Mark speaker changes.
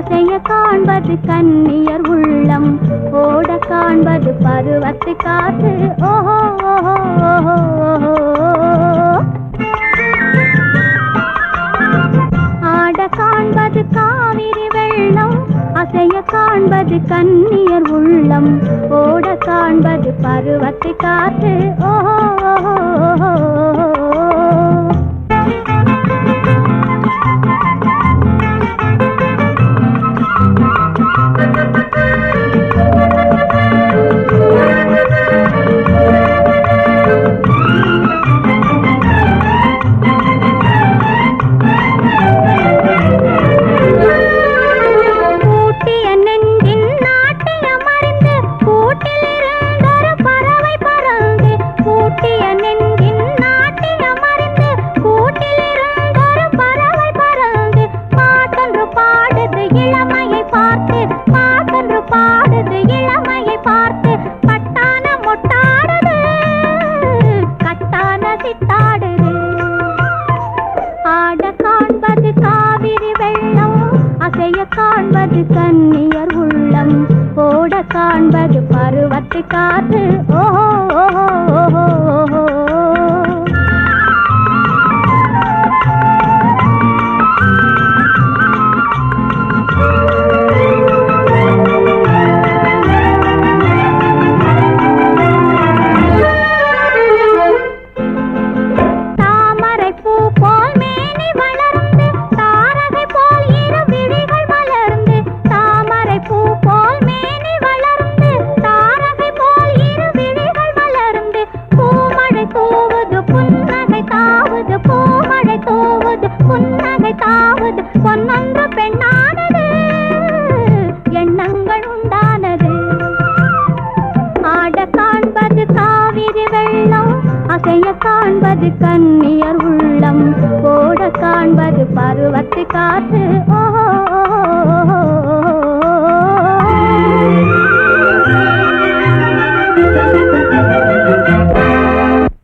Speaker 1: ஆசைய காண்பது கண்ணியர் உள்ளம். ஓட காண்பது பருவத்து காத்து. ஓஹோ ஆட காண்பது காவிரி வெள்ளம். அசைய காண்பது கண்ணியர் உள்ளம். ஓட காண்பது பருவத்து காத்து. ஓஹோ. பார்த்து பட்டான மொட்டாடுது கட்டான சித்தாடுது. ஆட காண்பது காவிரி வெள்ளம் அசைய காண்பது கண்ணியர் உள்ளம் ஓட காண்பது பருவத்து காத்து ஓஹோ ஓஹோ ஓஹோ. தூவுது புன்னகை தாவது பொன்னன்ற பெண்ணானது எண்ணங்கள் உண்டானது. ஆட காண்பது காவிரி வெள்ளம் அசைய காண்பது கண்ணியர் உள்ளம் ஓட காண்பது பருவத்து காற்று ஓஹோ ஓஹோ.